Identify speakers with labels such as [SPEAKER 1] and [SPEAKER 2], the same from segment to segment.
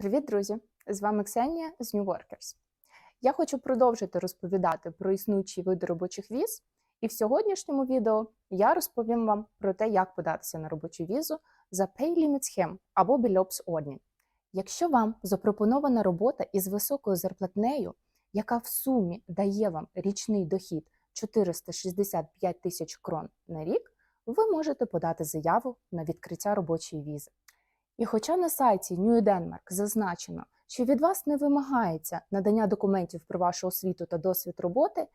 [SPEAKER 1] Привіт, друзі! З вами Ксенія з New Workers. Я хочу продовжити розповідати про існуючі види робочих віз, і в сьогоднішньому відео я розповім вам про те, як податися на робочу візу за Pay Limit Scheme або Belops Ordning. Якщо вам запропонована робота із високою зарплатнею, яка в сумі дає вам річний дохід 465 тисяч крон на рік, ви можете подати заяву на відкриття робочої візи. І хоча на сайті New Denmark зазначено, що від вас не вимагається надання документів про вашу освіту та досвід роботи,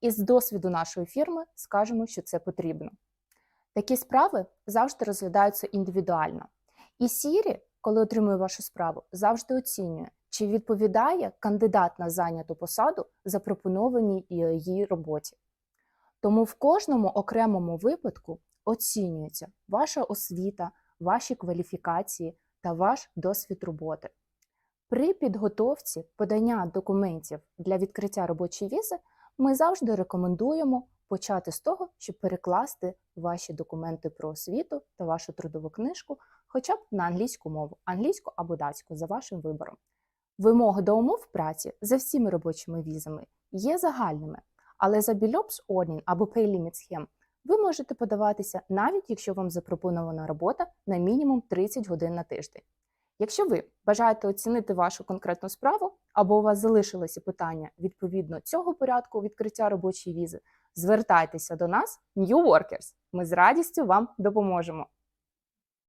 [SPEAKER 1] із досвіду нашої фірми скажемо, що це потрібно. Такі справи завжди розглядаються індивідуально. І Сірі, коли отримує вашу справу, завжди оцінює, чи відповідає кандидат на зайняту посаду запропонованій її роботі. Тому в кожному окремому випадку оцінюється ваша освіта, ваші кваліфікації та ваш досвід роботи. При підготовці подання документів для відкриття робочої візи ми завжди рекомендуємо почати з того, щоб перекласти ваші документи про освіту та вашу трудову книжку хоча б на англійську мову, англійську або датську за вашим вибором. Вимоги до умов праці за всіми робочими візами є загальними, але за Belops Ordning або Pay Limit Scheme ви можете подаватися навіть якщо вам запропонована робота на мінімум 30 годин на тиждень. Якщо ви бажаєте оцінити вашу конкретну справу або у вас залишилося питання відповідно цього порядку відкриття робочої візи, звертайтеся до нас, New Workers. Ми з радістю вам допоможемо.